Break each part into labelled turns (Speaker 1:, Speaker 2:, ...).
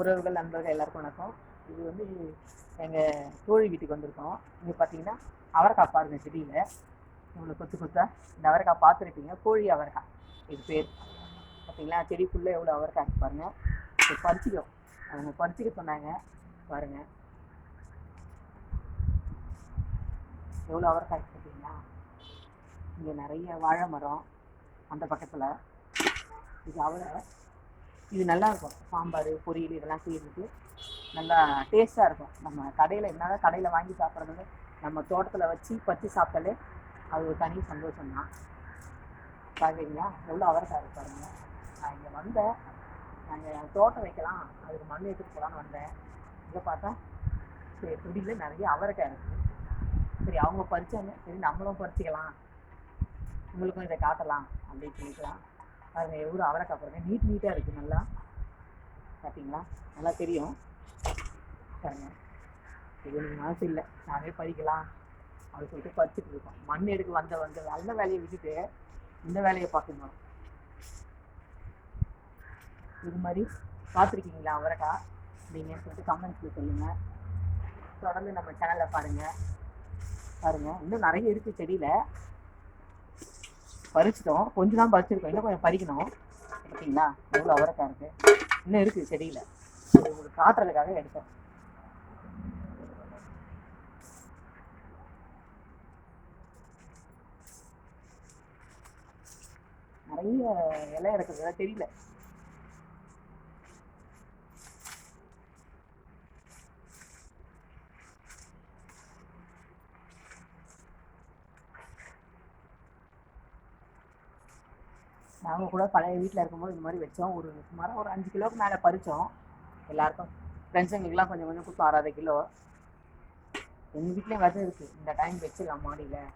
Speaker 1: உறவுகள் நண்பர்கள் எல்லாருக்கும் வணக்கம். இது வந்து எங்கள் தோழி வீட்டுக்கு வந்திருக்கோம். இங்கே பார்த்தீங்கன்னா அவரைக்காய் பாருங்கள் செடியில். இவ்வளோ கொத்து கொத்தா இந்த அவரைக்காய் பார்த்துருப்பீங்க கோழி அவரைக்காய். இது பேர். பார்த்தீங்களா செடி ஃபுல்லாக எவ்வளோ அவரைக்காய் பாருங்கள் இது பறிச்சிக்கிறோம் அவங்க பறிச்சிக்க சொன்னாங்க. பாருங்க. எவ்வளோ அவரைக்காய் பார்த்தீங்களா இங்கே நிறைய வாழை மரம் அந்த பக்கத்தில். இது அவரை இது நல்லா இருக்கும் சாம்பார் பொரியல் இதெல்லாம் செய்யறதுக்கு நல்லா டேஸ்ட்டாக இருக்கும். நம்ம கடையில் என்னதான் கடையில் வாங்கி சாப்பிட்றது நம்ம தோட்டத்தில் வச்சு பறித்து சாப்பிட்டாலே அது ஒரு தனி சந்தோஷம் தான் பார்க்குறீங்களா எவ்வளோ அவரைக்காய் இருக்கு பாருங்க. நான் இங்கே வந்தேன். நாங்கள் தோட்டம் வைக்கலாம். அதுக்கு மண் எடுத்துட்டு போகலான்னு வந்தேன். இங்கே பார்த்தா சரி துடியில் நிறைய அவரைக்காய் இருக்குது சரி அவங்க பறிச்சாங்க. சரி நம்மளும் பறிச்சிக்கலாம். உங்களுக்கும் இதை காட்டலாம் அப்படின்னு சொல்லிக்கலாம். பாருங்கள் எவ்வளோ அவரைக்காய் பாருங்கள் நீட் நீட்டாக இருக்குது நல்லா. பார்த்தீங்களா நல்லா தெரியும். பாருங்க. இது எனக்கு மனசு இல்லை. நானே படிக்கலாம். அப்படின்னு சொல்லிட்டு படிச்சுட்டு இருக்கோம். மண் எடுக்க வந்த வந்த நல்ல வேலையை விட்டுட்டு இந்த வேலையை பார்க்கணும். இது மாதிரி பார்த்துருக்கீங்களா அவரைக்காய்? நீங்கள் சொல்லிட்டு கமெண்ட்ஸில் சொல்லுங்கள் தொடர்ந்து நம்ம சேனலை பாருங்கள் பாருங்கள் இன்னும் நிறைய இருக்குது செடியில். பறிச்சிட்டோம். கொஞ்சம் தான் பறிச்சிருக்கோம். இன்னும் கொஞ்சம் பறிக்கணும். பார்த்தீங்களா எவ்வளோ அவரக்காய் இருக்கு? இன்னும் இருக்குது செடியில் இது உங்களுக்கு காட்டுறதுக்காக எடுத்தோம். நிறைய இலை எனக்கு தெரியல. நாங்கள் கூட பழைய வீட்டில் இருக்கும்போது இந்த மாதிரி வச்சோம். ஒரு சுமாராக ஒரு அஞ்சு கிலோவுக்கு மேலே பறித்தோம் எல்லாருக்கும் ஃப்ரெண்ட்ஸுங்களுக்குலாம் கொஞ்சம் கொஞ்சம் கொடுத்தோம் அரை கிலோ. எங்கள் வீட்லேயும் விதை இருக்குது இந்த டைம் வச்சிடலாம் மாடியில்.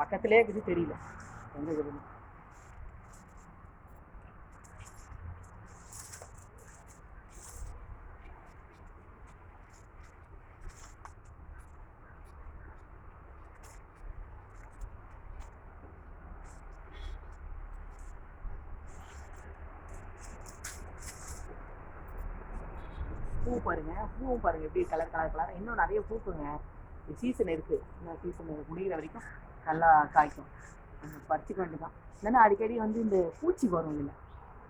Speaker 1: பக்கத்துலேயே இருக்குது தெரியல. எங்கே இருக்குது? பூ பாருங்க. பூவும் பாருங்க எப்படி கலர் கலர் கலர் இன்னும் நிறைய பூக்குங்க. சீசன் இருக்கு. இன்னும் சீசன் முடிகிற வரைக்கும் நல்லா காய்க்கும். பறிச்சுக்க வேண்டியதான் இல்லைன்னா அடிக்கடி வந்து இந்த பூச்சி வரும் இல்லை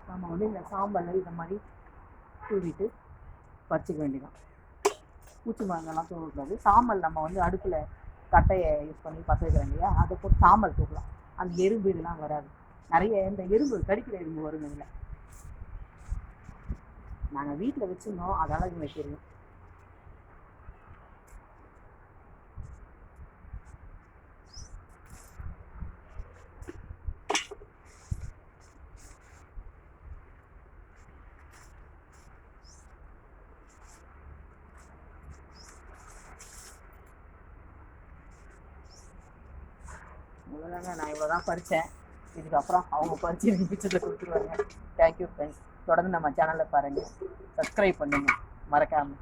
Speaker 1: நம்ம வந்து இந்த சாம்பல் இந்த மாதிரி தூவிட்டு பறிச்சுக்க வேண்டியதான் பூச்சி மருந்தெல்லாம் தூவக்கூடாது. சாம்பல் நம்ம வந்து அடுப்பில் கட்டையை யூஸ் பண்ணி பற்ற வைக்கிறோம் இல்லையா? அதை போட்டு சாம்பல் தூக்கலாம் அந்த எறும்பு இதெல்லாம் வராது. நிறைய இந்த எறும்பு கடிக்கிற எறும்பு வருங்க இதில். நாங்கள் வீட்டில் வச்சுருந்தோம். அதனால இங்கே வைக்கிறோம் நான் இவ்வளோ தான் படித்தேன் இதுக்கப்புறம் அவங்க பறிச்சு எனக்கு பிடிச்சதை கொடுத்துருவாங்க தேங்க்யூ ஃப்ரெண்ட்ஸ் தொடர்ந்து நம்ம சேனலில் பாருங்கள் சப்ஸ்கிரைப் பண்ணுங்கள் மறக்காமல்